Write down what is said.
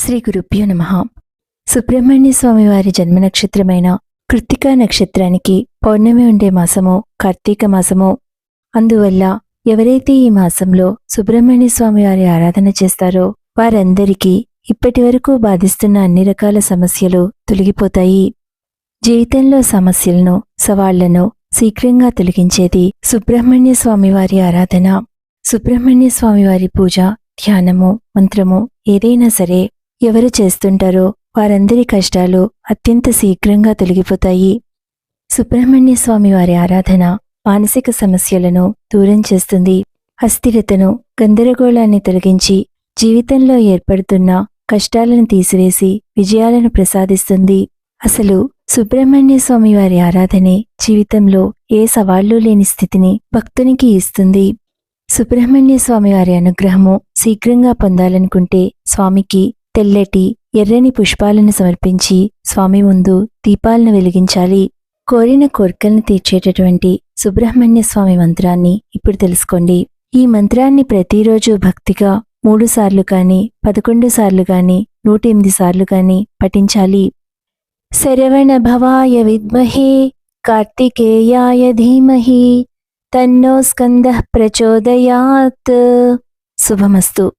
శ్రీ గురుభ్యో నమ. సుబ్రహ్మణ్య స్వామి వారి జన్మ నక్షత్రమైన కృత్తికా నక్షత్రానికి పౌర్ణమి ఉండే మాసము కార్తీక మాసము. అందువల్ల ఎవరైతే ఈ మాసంలో సుబ్రహ్మణ్య స్వామి వారి ఆరాధన చేస్తారో వారందరికీ ఇప్పటి వరకు బాధిస్తున్న అన్ని రకాల సమస్యలు తొలగిపోతాయి. జీవితంలో సమస్యలను సవాళ్ళను శీఘ్రంగా తొలగించేది సుబ్రహ్మణ్య స్వామివారి ఆరాధన. సుబ్రహ్మణ్య స్వామివారి పూజ ధ్యానము మంత్రము ఏదైనా సరే ఎవరు చేస్తుంటారో వారందరి కష్టాలు అత్యంత శీఘ్రంగా తొలగిపోతాయి. సుబ్రహ్మణ్య స్వామి వారి ఆరాధన మానసిక సమస్యలను దూరం చేస్తుంది. అస్థిరతను గందరగోళాన్ని తొలగించి జీవితంలో ఏర్పడుతున్న కష్టాలను తీసివేసి విజయాలను ప్రసాదిస్తుంది. అసలు సుబ్రహ్మణ్య స్వామి వారి ఆరాధనే జీవితంలో ఏ సవాళ్ళు లేని స్థితిని భక్తునికి ఇస్తుంది. సుబ్రహ్మణ్య స్వామి వారి అనుగ్రహము శీఘ్రంగా పొందాలనుకుంటే స్వామికి తెల్లటి ఎర్రని పుష్పాలను సమర్పించి స్వామి ముందు దీపాలను వెలిగించాలి. కోరిన కోర్కెలను తీర్చేటటువంటి సుబ్రహ్మణ్య స్వామి మంత్రాన్ని ఇప్పుడు తెలుసుకోండి. ఈ మంత్రాన్ని ప్రతిరోజు భక్తిగా మూడు సార్లు కాని పదకొండు సార్లు కానీ నూట ఎనిమిది సార్లు కానీ పఠించాలి. శరవణ భవాయ విద్మహే కార్తికేయాయ ధీమహి తన్నో స్కంద ప్రచోదయాత్. శుభమస్తు.